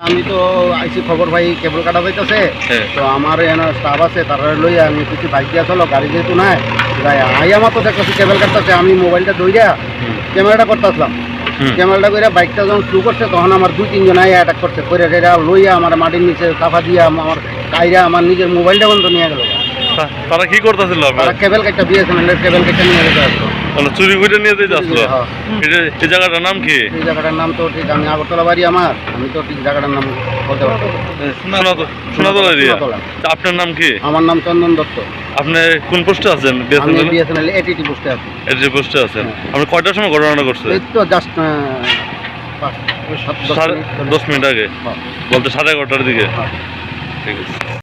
আমি তো আইসি খবর ভাই কেবল কাটা পাইতেছে হ্যাঁ। তো আমার এনে স্টাফ আছে তার লই আমি কিছু বাইক দিয়ে চলো গাড়ি যেহেতু নাই আই আমার তো দেখতেছি কেবল কাটতেছে আমি মোবাইলটা দইরা ক্যামেরাটা করতেছিলাম। ক্যামেরাটা করে বাইকটা যখন শুরু করছে তখন আমার দুই তিনজন আই অ্যাটাক করছে। করে টেরা লইয়া আমার মাটির নিচে কাফা দিয়া আমার কাইরা আমার নিজের মোবাইলটা বন্ধ নিয়ে গেল তারা কি করতেছিল তারা কেবল কাটটা বিএসএনএল এর কেবল কাটটা নিয়ে যেতে আসলো মানে চুরি করে নিয়ে যেতে আসলো হ্যাঁ। এটা এই জায়গাটার নাম কি? এই জায়গাটার নাম তো ঠিক আমি আগরতলা বাড়ি আমার আমি তো ঠিক জায়গাটার নাম বলতে পারব সোনাতলা এরিয়া? আপনার নাম কি? আমার নাম চন্দন দত্ত। আপনি কোন পোস্টে আছেন? বিএসএনএল বিএসএনএল এটিটি পোস্টে আছি। এর যে পোস্টে আছেন। আপনি কয়টার সময় ঘটনাটা করছে এই তো জাস্ট দশ মিনিট আগে? হ্যাঁ। বলতে সাড়ে এগারোটার দিকে? হ্যাঁ। ঠিক আছে।